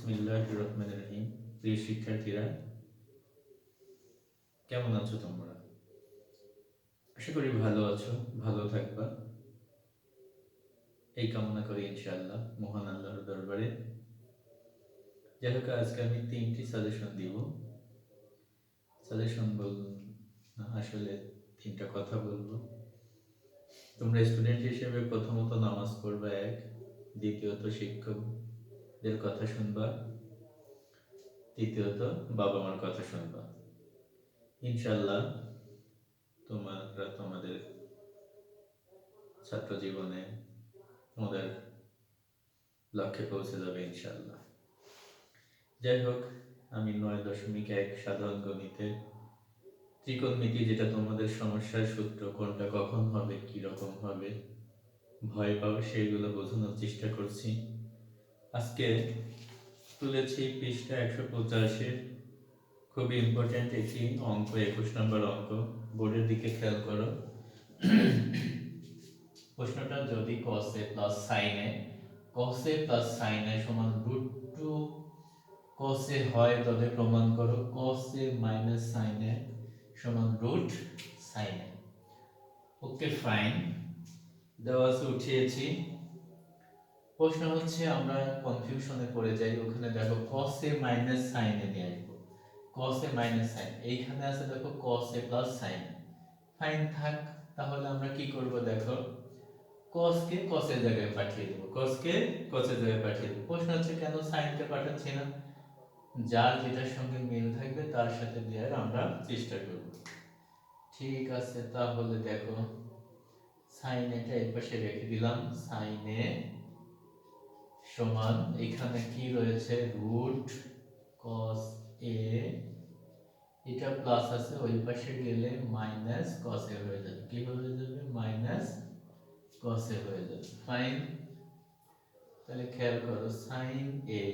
বিসমিল্লাহ প্রিয় শিক্ষার্থীরা, কেমন আছো তোমরা? আশা করি ভালো আছো, ভালো থাকবা। এই কামনা করি ইনশাআল্লাহ, মহান আল্লাহর দরবারে। যাই হোক, আজকে আমি তিনটি সাজেশন দিব। সাজেশন বল, আসলে তিনটা কথা বলব। তোমরা স্টুডেন্ট হিসেবে প্রথমত নামাজ পড়বা এক, দ্বিতীয়ত শিক্ষকদের কথা শুনবা। তৃতীয়ত বাবা মার কথা শুনবা। ইনশাল্লাহ তোমরা তোমাদের ছাত্র জীবনে তোমাদের লক্ষ্যে পৌঁছে যাবে ইনশাল্লাহ যাই হোক, আমি নয় দশমিক এক সাধারণ গণিতে ত্রিকোণমিতি যেটা তোমাদের সমস্যার সূত্র, কোনটা কখন হবে কি রকম হবে, ভয় পাও সেইগুলো বোঝানোর চেষ্টা করছি। আজকে তুলেছি পৃষ্ঠা একশো পঁচাশির খুবই ইম্পর্ট্যান্ট একটি অঙ্ক, একুশ নম্বর অঙ্ক। বোর্ডের দিকে খেয়াল করো। প্রশ্নটা যদি কসে প্লাস সাইনে কসে প্লাস সাইনে সমান রুট টু কসে হয় তবে প্রমাণ করো কসে মাইনাস সাইনে সমান রুট সাইনে ওকে ফাইন দেওয়া আছে, উঠিয়েছি। প্রশ্ন হচ্ছে, আমরা কনফিউশনে পড়ে যাই, ওখানে দেখো কসে মাইনাস সাইনে নিয়ে আসব। কসে মাইনাস সাইন এইখানে আছে দেখো কসে প্লাস সাইন ফাইন থাক, তাহলে আমরা কি করব দেখো? কসকে এর জায়গায় পাঠিয়ে দেবো। কসকে কসের জায়গায় পাঠিয়ে দেবো। প্রশ্ন হচ্ছে, কেন সাইনকে পাঠাচ্ছি না? যার যেটার সঙ্গে মিল থাকবে, তার সাথে দেওয়ার আমরা চেষ্টা করব। ঠিক আছে, তাহলে দেখো সাইন এটা এই পাশে রেখে দিলাম। সাইনে সমান, এখানে কি রয়েছে? রুট কস এ এটা প্লাস আছে, ওই পাশে গেলে মাইনাস কস এ হয়ে যাবে। কি হয়ে যাবে? মাইনাস কস এ হয়ে যাবে। ফাইন তাহলে খেয়াল করো সাইন এ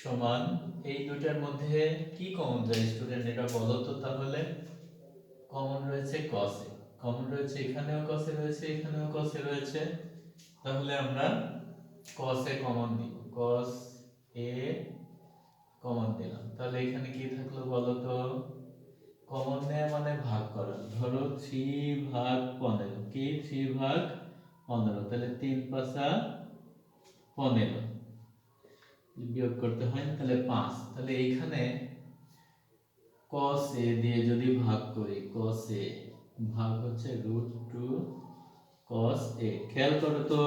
সমান, এই দুটার মধ্যে কি কমন যায় স্টুডেন্ট এটা বলো তো তাহলে। কমন রয়েছে কস কমন রয়েছে এখানেও কস রয়েছে, এখানেও কস রয়েছে। তাহলে আমরা cos এ কমন নিব cos এ কমন দিলাম। তাহলে এখানে কি থাকল বলো তো কমন নেয়া মানে ভাগ করা। ধরো থ্রি ভাগ পনেরো। কি? থ্রি ভাগ পনেরো। তাহলে তিন পাঁচা পনেরো। বিয়োগ করতে হয়, তাহলে পাঁচ। তাহলে এইখানে cos এ দিয়ে যদি ভাগ করি, cos এ, ভাগ হচ্ছে রুট টু cos এ। খেয়াল করো তো।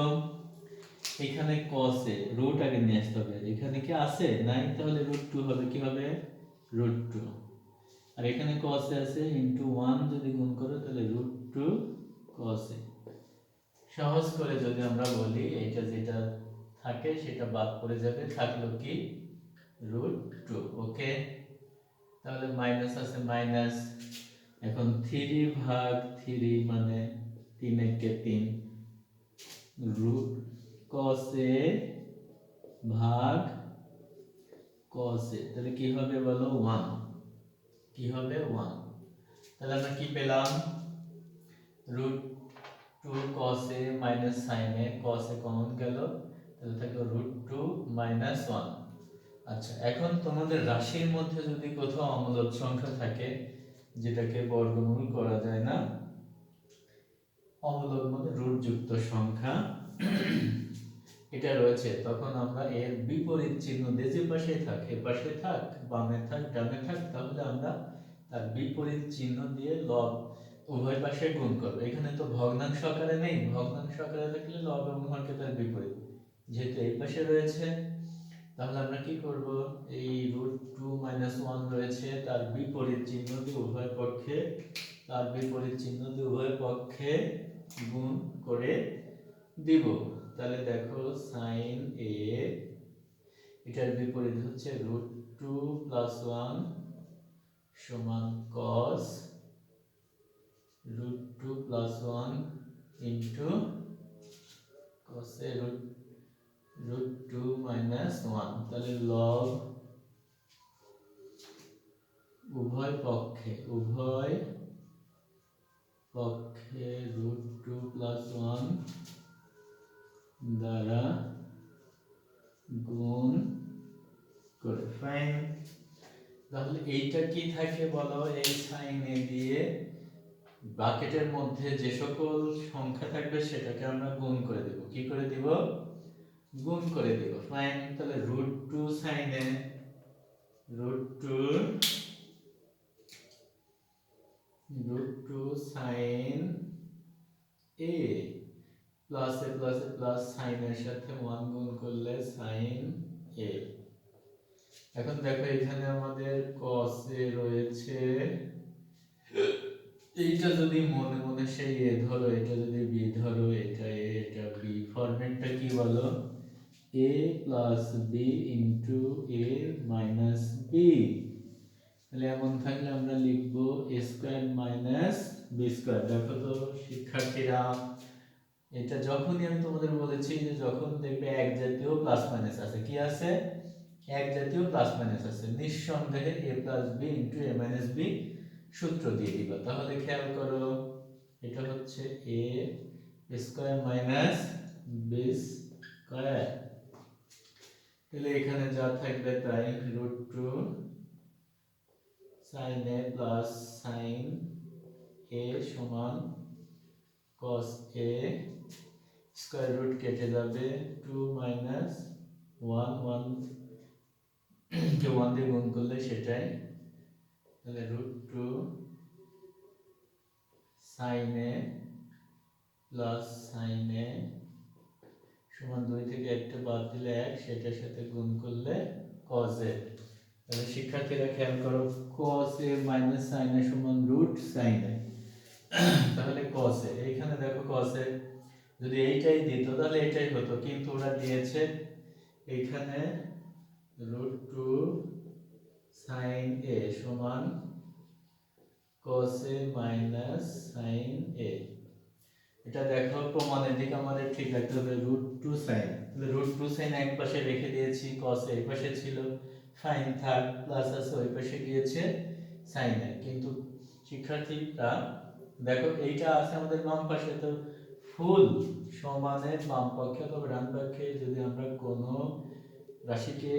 এখানে cos এ রুট আগে নিয়ে আসতে হবে। এখানে কি আছে? নাই? তাহলে রুট টু হবে। কি হবে? রুট টু আর এখানে cos এ আছে ইন্টু ওয়ান যদি গুণ করো, তাহলে রুট টু cos এ সহজ করে যদি আমরা বলি, এইটা যেটা থাকে, সেটা বাদ পড়ে যাবে। থাকল কি? রুট টু ওকে তাহলে মাইনাস আছে মাইনাস এখন থ্রি ভাগ থ্রি মানে তিন একে তিন। রুট কসে ভাগ কসে তাহলে কি হবে বলো? ওয়ান কি হবে? ওয়ান তাহলে আমরা কি পেলাম? রুট টু কসে মাইনাস সাইনে কসে কমন গেল। তাহলে থাকল রুট টু মাইনাস ওয়ান আচ্ছা এখন তোমাদের রাশির মধ্যে যদি কোথাও অমূলক সংখ্যা থাকে, যেটাকে বর্গমূল করা যায় না, অমূলক মানে রুট যুক্ত সংখ্যা। এটা রয়েছে। তখন আমরা এর বিপরীত চিহ্ন দিয়ে যে পাশে থাক, এ পাশে থাক বামে থাক, ডানে থাক, তাহলে আমরা তার বিপরীত চিহ্ন দিয়ে লব উভয় পাশে গুণ করব। এখানে তো ভগ্নাংশ আকারে নেই। ভগ্নাংশ আকারে থাকলে লব এবং হরকে তার বিপরীত। যেহেতু এই পাশে রয়েছে, তাহলে আমরা কি করব? এই রুট টু মাইনাস ওয়ান রয়েছে, তার বিপরীত চিহ্ন দিয়ে উভয় পক্ষে, তার বিপরীত চিহ্ন দিয়ে উভয় পক্ষে গুণ করে দিব। তাহলে দেখো সাইন এ এটার বিপরীত হচ্ছে রুট টু প্লাস ওয়ান সমান cos root two plus one into কসে root root two minus one তাহলে লগ উভয় পক্ষে উভয় পক্ষে রুট টু প্লাস ওয়ান দ্বারা গুণ করে। ফাইন তাহলে এইটা কি থাকে বলো? এই সাইন দিয়ে ব্র্যাকেটের মধ্যে যে সকল সংখ্যা থাকবে সেটাকে আমরা গুণ করে দেব। কি করে দিব? গুণ করে দেব। ফাইন তাহলে root two sine root two root two sine A plus plus plus সাইনের সাথে ওয়ান গুণ করলে সাইন এ এখন দেখো এখানে আমাদের এ রয়েছে। এইটা যদি মনে মনে সেই এ ধরো, এটা যদি বি ধরো, এটা এ এটা বি ফরম্যাটটা কি বলো? A plus B into A minus B তাহলে এমন থাকলে আমরা লিখব A square minus B square দেখো তো শিক্ষার্থীরা এটা যখনই আমি তোমাদের বলেছি যে যখন দেখবে এক জাতীয় প্লাস মাইনাস আছে। কি আছে? এক জাতীয় প্লাস মাইনাস আছে। নিঃসন্দেহে A plus B into A minus B সূত্র দিয়ে দিবা। তাহলে খেয়াল করো, এটা হচ্ছে A square minus B square তাহলে এখানে যা থাকবে তাই root two sine A plus sine A সমান cos এ স্কোয়ার রুট কেটে যাবে টু মাইনাস ওয়ান ওয়ান কে ওয়ান দিয়ে গুণ করলে সেটাই। তাহলে root two sine A plus sine A সমান দুই থেকে একটা বাদ দিলে এক, সেটার সাথে গুণ করলে cos এ তাহলে শিক্ষার্থীরা খেয়াল করো, cos A minus sine A সমান রুট সাইন এ তাহলে cos এ এইখানে দেখো cos এ যদি এইটাই দিত, তাহলে এটাই হতো। কিন্তু ওরা দিয়েছে এইখানে রুট টু সাইন এ সমান এ মাইনাস সাইন এ এটা দেখো আমাদের ঠিক রাখতে হবে root two sine root two sine এক পাশে রেখে দিয়েছি, cos এ পাশে ছিল সাইন থার্ড প্লাস আছে ওই পাশে গিয়েছে সাইন এ কিন্তু শিক্ষার্থীরা, দেখো, এইটা আছে আমাদের বাম পাশে, তো সমানের বাম পক্ষে অথবা ডান পক্ষে যদি আমরা কোনো রাশিকে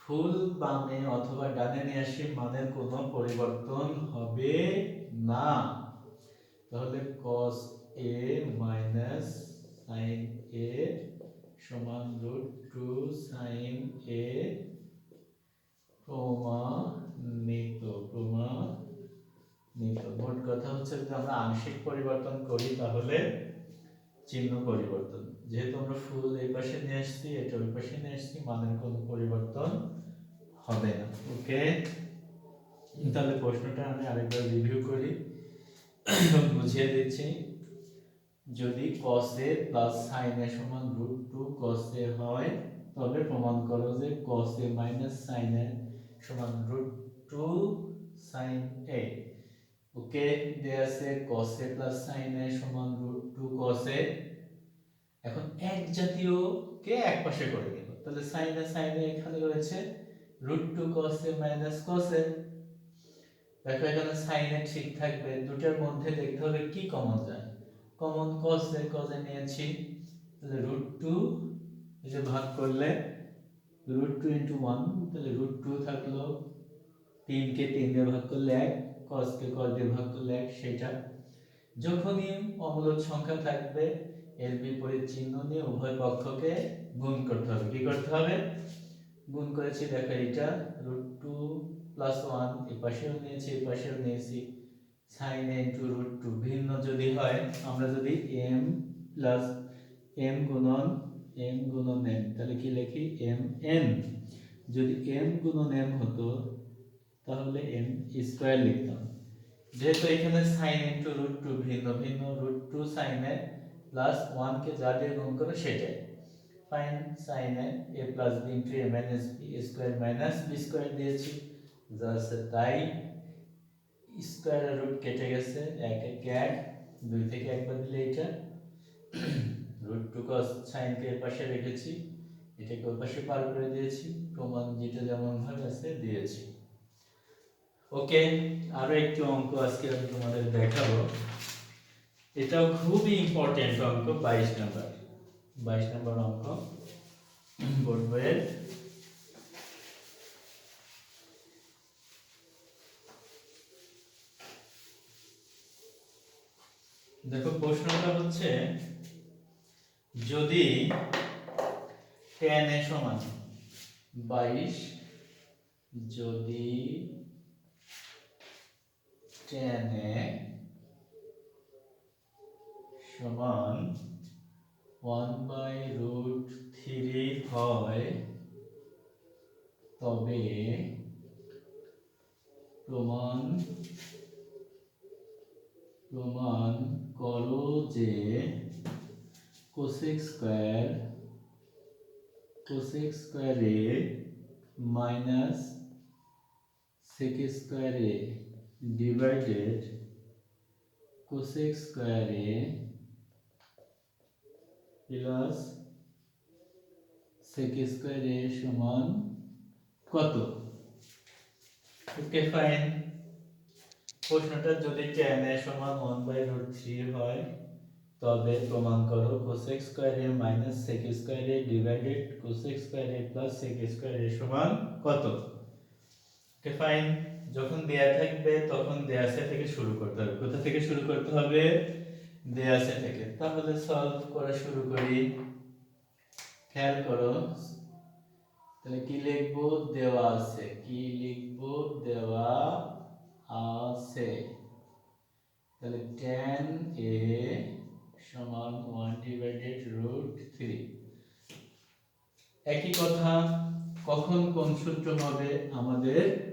ফুল বামে অথবা ডানে নিয়ে আসি, মানের কোনো পরিবর্তন হবে না। তাহলে cos a minus sin a সমান রুট টু সাইন এ প্রমাণিত প্রমাণিত। মোট কথা হচ্ছে যদি আমরা আংশিক পরিবর্তন করি তাহলে চিহ্ন পরিবর্তন। যেহেতু আমরা ফুল এই পাশে নিয়ে আসছি, এটা ওই পাশে নিয়ে আসছি, মানের কোনো পরিবর্তন হবে না। ওকে? তাহলে প্রশ্নটা আমি আরেকবার রিভিউ করি। বুঝিয়ে দিচ্ছি। যদি cos a plus sin a সমান রুট টু cos a হয় তবে প্রমাণ করো যে cos a minus sin a সমান root two sin a okay দেয়া আছে cos a plus sin a সমান √2 cos a এখন এক জাতীয় কে এক পাশে করে গেল তাহলে sin a sin a এখানে রয়েছে √2 cos a cos a দেখো এখানে sin a ঠিক থাকবে, দুটার মধ্যে দেখতে হবে কি কমন যায়। Common cos a cos a নিয়েছি, তাহলে √2 এই যে ভাগ করলে √2 1 তাহলে √2 থাকল 3 কে দিয়ে ভাগ করলে এক। কসকে ক দিয়ে ভাগ করলে এক, সেটা। যখনই অমূলক সংখ্যা থাকবে, এর বিপরীত চিহ্ন নিয়ে উভয় পক্ষকে গুণ করতে হবে। কি করতে হবে? গুণ করেছি, দেখো এটা রুট টু প্লাস ওয়ান এ পাশেও নিয়েছি, এ পাশেও নিয়েছি। Sine N two root two ভিন্ন যদি হয়, আমরা যদি এম প্লাস এম গুণন এম গুণন এম তাহলে কি লিখি? এম এন যদি এম গুণন এম হতো তাহলে এম স্কোয়ার লিখতাম। যেহেতু এখানে সাইন ইন্টু রুট টু ভিন্ন ভিন্ন রুট টু সাইনে প্লাস ওয়ানকে যা দিয়ে গুণ করে সেটাই। Fine sine A plus B into A minus B square minus B square দিয়েছি। যা আছে তাই স্কোয়ার রুট কেটে গেছে, এক এক এক, দুই থেকে একবার দিলে এটা রুট টু কস সাইনকে এর পাশে রেখেছি, এটাকে ওর পাশে পার করে দিয়েছি। প্রমাণ যেটা যেমন ভাবে আছে দিয়েছি। ওকে, আরও একটি অঙ্ক আজকে আমি তোমাদের দেখাবো। এটাও খুবই ইম্পর্টেন্ট অঙ্ক, বাইশ নাম্বার। বাইশ নাম্বার অঙ্ক। বোর্ড বইয়ের দেখো, প্রশ্নটা হচ্ছে, যদি টেন এ সমান, বাইশ যদি টেন এ সমান ওয়ান বাই রুট থ্রি হয়, তবে প্রমাণ প্রমাণ করো যে কোসেক স্কোয়ার কোসেক স্কোয়ারে মাইনাস সেক স্কোয়ারে ডিভাইডেড কোসেক স্কোয়ারে প্লাস সেক স্কোয়ারে সমান কত? ওকে ফাইন প্রশ্নটা যদি tan এর সমান 1 বাই রুট থ্রি হয়, তবে প্রমাণ করো কোসেক স্কোয়ারে মাইনাস সেক স্কোয়ারে ডিভাইডেড কোসেক স্কোয়ারে প্লাস সেক স্কোয়ারে সমান কত? ওকে ফাইন যখন দেয়া থাকবে, তখন দেয়া আছে থেকে শুরু করতে হবে। কোথা থেকে শুরু করতে হবে? দেয়া আছে থেকে। তাহলে সলভ করা শুরু করি। খেয়াল করো। তাহলে কি লিখব? দেওয়া আছে। কি লিখব? দেওয়া আছে। তাহলে tan a সমান 1 ডিভাইডেড রুট 3 একই কথা, কখন কোন সূত্র হবে? আমাদের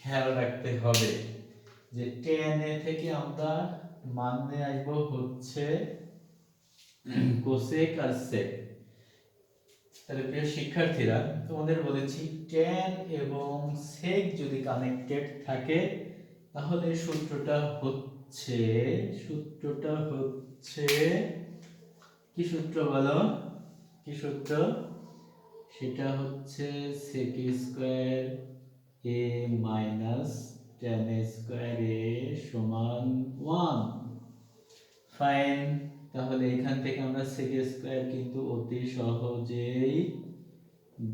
খেয়াল রাখতে হবে যে tan a থেকে আমরা মান নিয়ে আসব হচ্ছে কোসেক আর সেক। তাহলে প্রিয় শিক্ষার্থীরা, তোমাদের বলেছি ট্যান এবং সেক যদি কানেক্টেড থাকে, তাহলে সূত্রটা হচ্ছে সূত্রটা হচ্ছে, কি সূত্র বলো? কি সূত্র? সেটা হচ্ছে sec square A minus tan square A সমান ওয়ান ফাইন তাহলে এখান থেকে আমরা সেক স্কোয়ার কিন্তু অতি সহজেই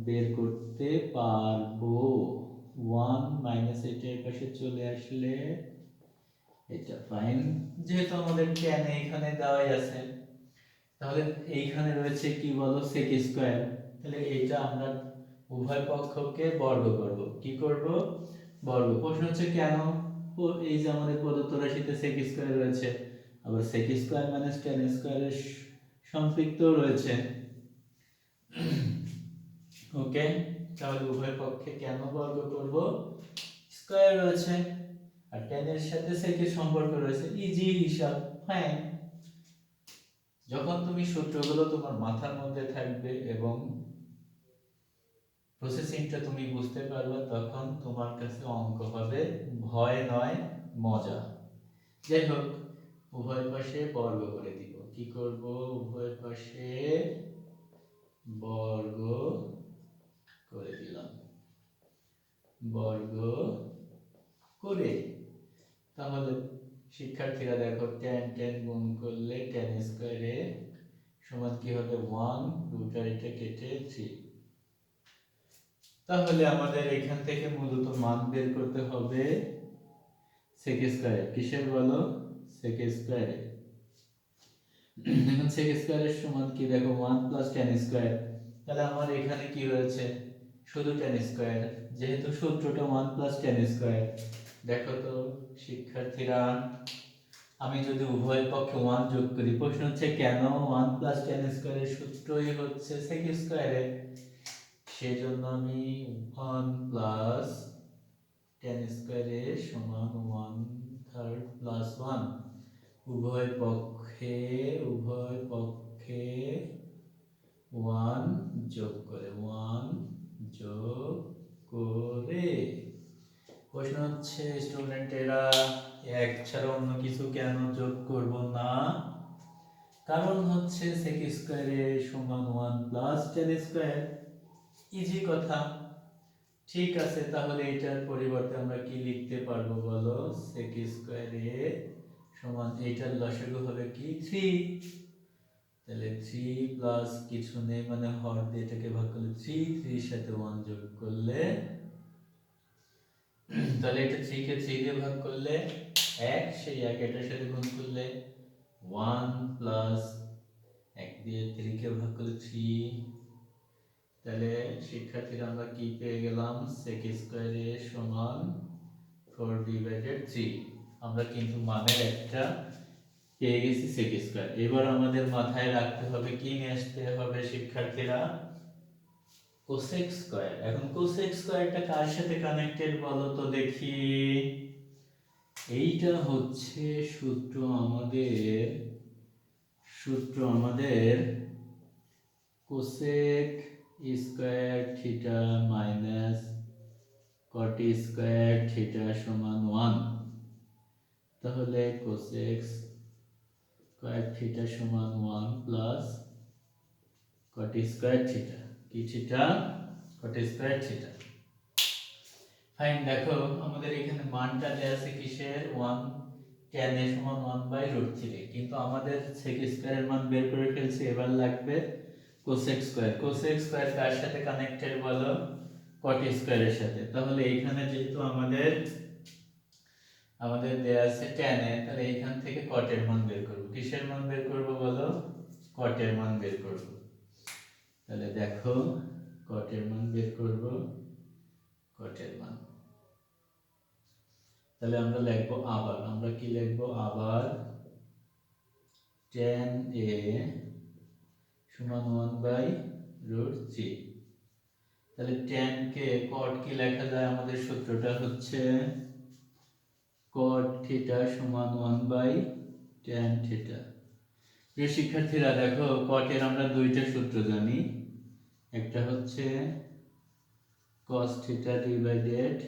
বের করতে পারব। ওয়ান মাইনাস এটা এর পাশে চলে আসলে এটা ফাইন যেহেতু আমাদের ট্যান এখানে দেওয়াই আছে, তাহলে এইখানে রয়েছে কি বলো? সেক স্কোয়ার তাহলে এটা আমরা উভয় পক্ষকে বর্গ করব। কি করব? বর্গ। প্রশ্ন হচ্ছে কেন? এই যে আমাদের প্রদত্ত রাশিতে সেক স্কোয়ার রয়েছে, আবার সেক স্কোয়ার মাইনাস টেন স্কোয়ারের সম্পৃক্ত রয়েছে। ওকে, তাহলে উভয় পক্ষে কেন বর্গ করব? স্কোয়ার রয়েছে, আর টেনের সাথে সেকের সম্পর্ক রয়েছে। ইজি হিসাব হ্যাঁ যখন তুমি সূত্রগুলো তোমার মাথার মধ্যে থাকবে এবং প্রসেসিংটা তুমি বুঝতে পারবে তখন তোমার কাছে অঙ্ক হবে ভয় নয়, মজা। যাই হোক, উভয় পাশে বর্গ করে দিব। কি করব? উভয় পাশে বর্গ করে দিলাম। বর্গ করে। তাহলে শিক্ষার্থীরা দেখো টেন টেন গুণ করলে টেন স্কোয়ারে সমান কি হবে? ওয়ান রুটার এটা কেটে থ্রি তাহলে আমাদের এখান থেকে মূলত মান বের করতে হবে সেক স্কোয়ারে কিসের বলো? সেক স্কোয়ারে এখন সেক স্কোয়ারের সমান কি? দেখো ওয়ান প্লাস টেন স্কোয়ার তাহলে আমার এখানে কি রয়েছে? শুধু টেন স্কোয়ার যেহেতু সূত্রটা ওয়ান প্লাস টেন স্কোয়ার দেখো তো, শিক্ষার্থীরা, আমি যদি উভয় পক্ষে ওয়ান যোগ করি, প্রশ্ন হচ্ছে কেন ওয়ান প্লাস টেন স্কোয়ারের সূত্রই হচ্ছে সেক স্কোয়ারে সেজন্য আমি ওয়ান প্লাস টেন স্কোয়ারে সমান ওয়ান থার্ড প্লাস ওয়ান উভয় পক্ষে উভয় পক্ষে ওয়ান যোগ করে ওয়ান যোগ করে। প্রশ্ন হচ্ছে স্টুডেন্টেরা এক ছাড়া অন্য কিছু কেন যোগ করব না? কারণ হচ্ছে সেক স্কোয়ারে সমান one plus tan square easy কথা? ঠিক আছে, তাহলে এটার পরিবর্তে আমরা কি লিখতে পারব বলো? সেক স্কোয়ারে সমান এইটার লসাগু হবে কি? থ্রি তাহলে থ্রি প্লাস কিছু নেই মানে হর দিয়ে এটাকে ভাগ করলে থ্রি থ্রির সাথে ওয়ান যোগ করলে তাহলে এটা থ্রি কে থ্রি দিয়ে ভাগ করলে এক, সেই এক এটার সাথে গুণ করলে ওয়ান প্লাস এক দিয়ে থ্রি কে ভাগ করলে থ্রি তাহলে শিক্ষার্থীরা আমরা কি পেয়ে গেলাম? সেক স্কোয়ারে সমান ফোর ডিভাইডেড থ্রি আমরা কিন্তু মানের একটা পেয়ে গেছি সেক স্কোয়ার এবার আমাদের মাথায় রাখতে হবে, কি নিয়ে আসতে হবে শিক্ষার্থীরা? কোসেক স্কোয়ার এখন কোসেক স্কোয়ারটা কার সাথে কানেক্টেড বলো তো দেখি। এইটা হচ্ছে সূত্র আমাদের সূত্র আমাদের cosec square theta minus cot square theta সমান ওয়ান। তাহলে কোসেক স্কোয়ার থিটা সমান one plus cot square theta. কি theta? Cot square theta. Fine দেখো, আমাদের এখানে মানটা দেওয়া আছে কিসের? ওয়ান টেন এর সমান ওয়ান বাই রুট থ্রি। কিন্তু আমাদের সেক স্কোয়ারের মান বের করে ফেলছি, এবার লাগবে কোসেক স্কোয়ার কোসেক স্কোয়ার কার সাথে কানেক্টেড বলো? কট স্কোয়ারের সাথে। তাহলে এইখানে যেহেতু আমাদের আমাদের দেয়া আছে tan এ, তাহলে এইখান থেকে কটের মান বের করব। কিসের মান বের করব বলো? কটের মান বের করব। তাহলে দেখো কটের মান বের করব কটের মান। তাহলে আমরা লিখব আবার। আমরা কি লিখব? আবার tan a সমান ওয়ান বাই রুট থ্রি তাহলে tan কে কট কি লেখা যায়? আমাদের সূত্রটা হচ্ছে cot থিটা সমান ওয়ান বাই tan থিটা প্রিয় শিক্ষার্থীরা, দেখো কটের আমরা দুইটা সূত্র জানি। একটা হচ্ছে cos theta divided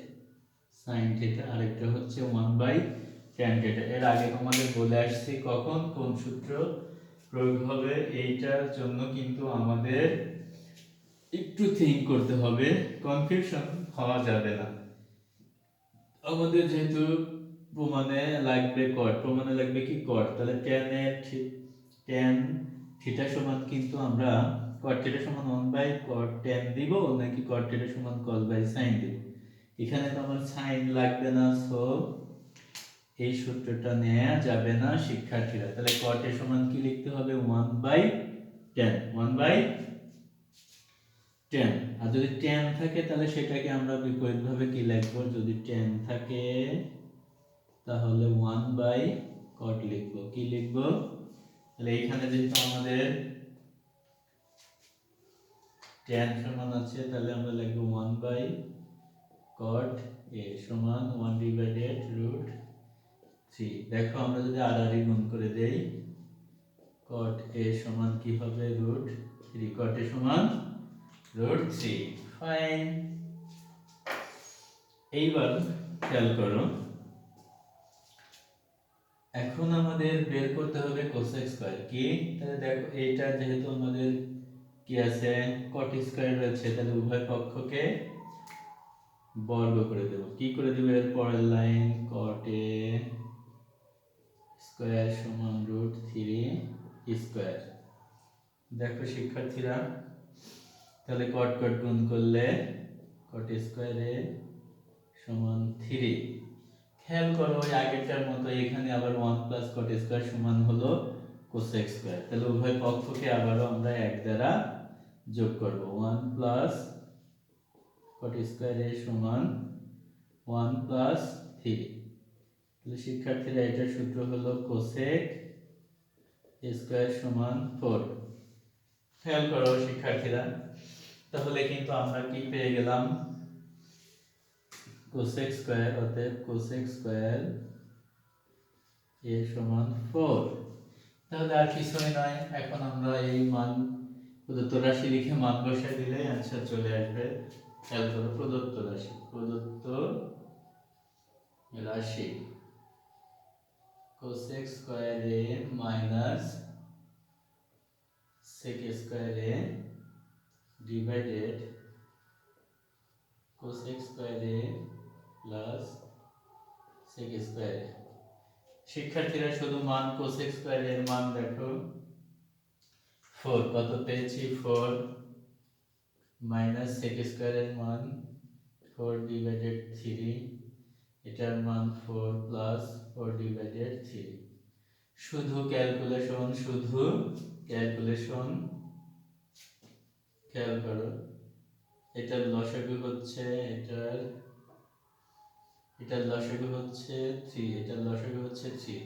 sin theta আরেকটা হচ্ছে ওয়ান বাই tan থিটা এর আগে তোমাদের বলে আসছি কখন, কোন সূত্র প্রয়োগ হবে এইটার জন্য কিন্তু আমাদের একটু থিঙ্ক করতে হবে কনফিউশন হওয়া যাবে না। আমাদের যেহেতু প্রমাণে লাগবে কট প্রমাণে লাগবে কি কট তাহলে ট্যান এর ট্যান থিটা সমান কিন্তু আমরা কট থিটা সমান ওয়ান বাই কট ট্যান দিব, নাকি কট থিটা সমান কস বাই সাইন দিব? এখানে তো আমার সাইন লাগবে না সো এই সূত্রটা নেওয়া যাবে না শিক্ষার্থীরা। তাহলে কট এর সমান কি লিখতে হবে? One by tan one by tan আর যদি টেন থাকে, তাহলে সেটাকে আমরা বিপরীতভাবে কি লিখব? যদি টেন থাকে, তাহলে ওয়ান বাই কট লিখব। কি লিখব? তাহলে এইখানে যেহেতু আমাদের টেন সমান আছে, তাহলে আমরা লিখব ওয়ান বাই কট এ সমান ওয়ান ডিভাইডেড রুট থ্রি দেখো আমরা যদি আর গুণ করে দেই কট এ সমান কি হবে? রুট থ্রি কট এ সমান রুট থ্রি ফাইন এইবার খেয়াল করো, এখন আমাদের বের করতে হবে কোসেক স্কয়ার কি? তাহলে দেখো, এইটা যেহেতু আমাদের কি আছে? কট স্কয়ার রয়েছে, তাহলে উভয় পক্ষকে বর্গ করে দেব। কি করে দেব? এর পরের লাইন কট স্কয়ার সমান রুট থ্রি স্কয়ার দেখো শিক্ষার্থীরা, তাহলে কট কট গুণ করলে কট স্কয়ারে সমান থ্রি খেয়াল করো, ওই আগেরটার মতো এখানে আবার ওয়ান প্লাস কট স্কয়ার সমান হলো কোসেক স্কয়ার তাহলে উভয় পক্ষকে আবারও আমরা এক দ্বারা যোগ করব। ওয়ান প্লাস কট স্কয়ারে সমান ওয়ান প্লাস থ্রি তাহলে শিক্ষার্থীরা এটার সূত্র হলো কোসেক স্কয়ার সমান ফোর খেয়াল করো শিক্ষার্থীরা, তাহলে কিন্তু আমরা কি পেয়ে গেলাম? কোসেক স্কয়ার অতএব কোসেক স্কয়ার এ সমান ফোর তাহলে আর কিছুই নয়, এখন আমরা এই মান, প্রদত্ত রাশি লিখে মান বসাই দিলে অ্যান্সার চলে আসবে। খেয়াল করো প্রদত্ত রাশি প্রদত্ত রাশি। Cosec square A minus sec square a divided cosec square a plus sec square a শিক্ষার্থীরা শুধু মান cosec square এর মান দেখো। ফোর কত পেয়েছি? ফোর মাইনাস সেক স্কোয়ারের মান। ফোর ডিভাইডেড থ্রি এটার মান four plus four divided three শুধু ক্যালকুলেশন শুধু ক্যালকুলেশন খেয়াল করো, এটার লসাগু হচ্ছে এটার এটার লসাগু হচ্ছে থ্রি এটার লসাগু হচ্ছে থ্রি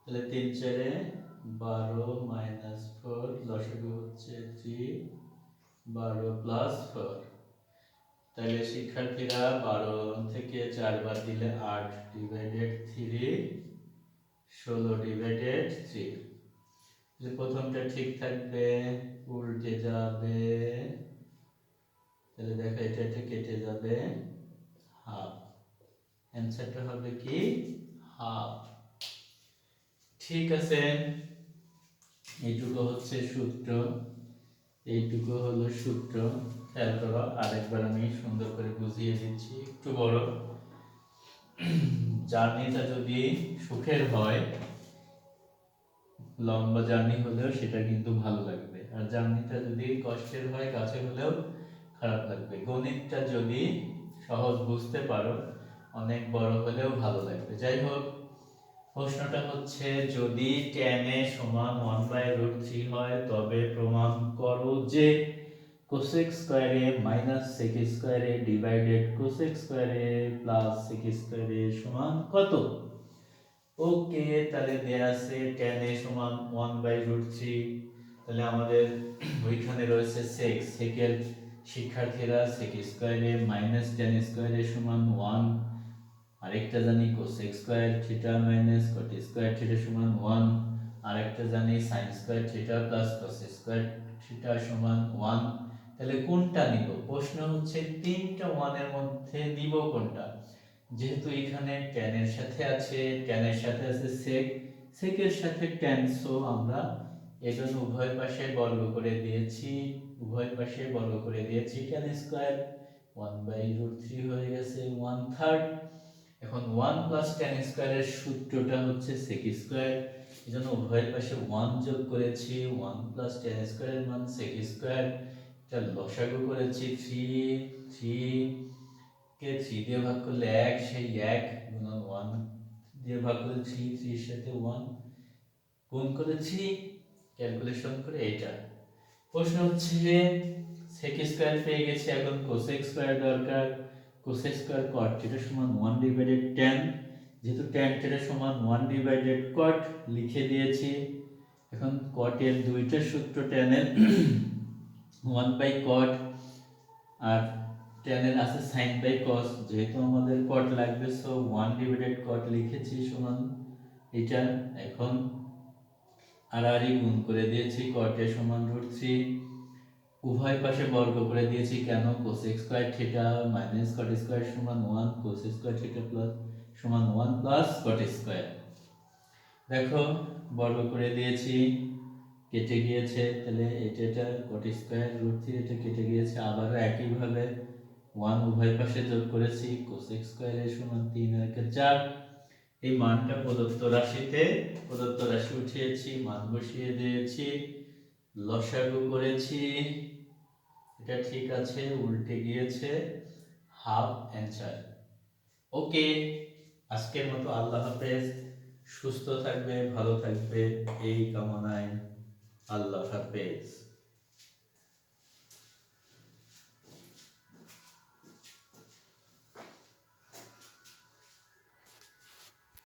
তাহলে তিন চারে বারো মাইনাস ফোর লসাগু হচ্ছে থ্রি বারো প্লাস ফোর তাহলে শিক্ষার্থীরা বারো থেকে চার বাদ দিলে আট ডিভাইডেড থ্রি ষোলো ডিভাইডেড থ্রি যে প্রথমটা ঠিক থাকবে, উল্টে যাবে, তাহলে দেখো এটা এটা কেটে যাবে হাফ অ্যান্সারটা হবে কি? হাফ ঠিক আছে। এইটুকু হচ্ছে সূত্র। এইটুকু হলো সূত্র। খেয়াল করো আরেকবার আমি সুন্দর করে বুঝিয়ে দিচ্ছি। একটু বড় জার্নিটা যদি সুখের হয়, লম্বা জার্নি হলেও সেটা কিন্তু ভালো লাগবে। আর জার্নিটা যদি কষ্টের হয়, কাছে হলেও খারাপ লাগবে। গণিতটা যদি সহজ বুঝতে পারো, অনেক বড় হলেও ভালো লাগবে। যাই হোক, প্রশ্নটা হচ্ছে, যদি এ সমান ওয়ান বাই রুট থ্রি হয়, তবে প্রমাণ করো যে cosec square A minus sec square A divided cosec square A plus sec square A সমান কত? ওকে তাহলে দেয়া আছে tan এ সমান ওয়ান বাই রুট তাহলে আমাদের ওইখানে রয়েছে সেক সেকের শিক্ষার্থীরা সেক স্কোয়ারে মাইনাস টেন স্কোয়ারে সমান ওয়ান আরেকটা জানি cosec square theta minus cot square theta সমান ওয়ান আরেকটা জানি sine square theta plus cos square theta সমান ওয়ান তাহলে কোনটা নিব? প্রশ্ন হচ্ছে তিনটা ওয়ানের মধ্যে নিব কোনটা? যেহেতু এখানে ট্যানের সাথে আছে ট্যানের সাথে আছে সেক সেকের সাথে ট্যান সো আমরা এজন্য উভয় পাশে বর্গ করে দিয়েছি, উভয় পাশে বর্গ করে দিয়েছি tan square one by root three হয়ে গেছে ওয়ান থার্ড এখন ওয়ান প্লাস টেন স্কোয়ারের সূত্রটা হচ্ছে সেক স্কোয়ার এই জন্য উভয়ের পাশে ওয়ান যোগ করেছি ওয়ান প্লাস টেন স্কোয়ারের মান সেক স্কোয়ার এটা লসাগু করেছি থ্রি থ্রি কে থ্রি দিয়ে ভাগ করলে এক, সেই এক গুণন ওয়ান দিয়ে ভাগ করলে থ্রি থ্রির সাথে ওয়ান গুণ করে থ্রি ক্যালকুলেশন করে এটা। প্রশ্ন হচ্ছে যে সেক স্কোয়ার পেয়ে গেছি এখন কোসেক স্কোয়ার দরকার। কোসেক স্কোয়ার কট যেটা সমান ওয়ান ডিভাইডেড টেন যেহেতু টেন থিটা সমান ওয়ান ডিভাইডেড কট লিখে দিয়েছি। এখন কটের দুইটা সূত্র টেনের ওয়ান বাই কট আর টেনের আছে সাইন বাই কস যেহেতু আমাদের কট লাগবে সো ওয়ান ডিভাইডেড কট লিখেছি, সমান এটা এখন আড়াআড়ি গুণ করে দিয়েছি কটে সমান রুট উভয় পাশে বর্গ করে দিয়েছি, কেন? Cosec square theta minus cot square সমান one cosec square theta plus সমান ওয়ান প্লাস কট স্কোয়ার দেখো, বর্গ করে দিয়েছি। কেটে গিয়েছে, তাহলে এটা এটা কট স্কোয়ার রুট থ্রি এটা কেটে গিয়েছে, আবারও একইভাবে ওয়ান উভয় পাশে যোগ করেছি কোসেক স্কোয়ারের সমান তিন আর চার। এই মানটা প্রদত্ত রাশিতে, প্রদত্ত রাশি উঠিয়েছি, মান বসিয়ে দিয়েছি, লসাগু করেছি, এটা ঠিক আছে, উল্টে গিয়েছে হাফ অ্যান্সার ওকে আজকের মতো আল্লাহ হাফেজ, সুস্থ থাকবে, ভালো থাকবে, এই কামনায়। আল্লাহ হাফেজ।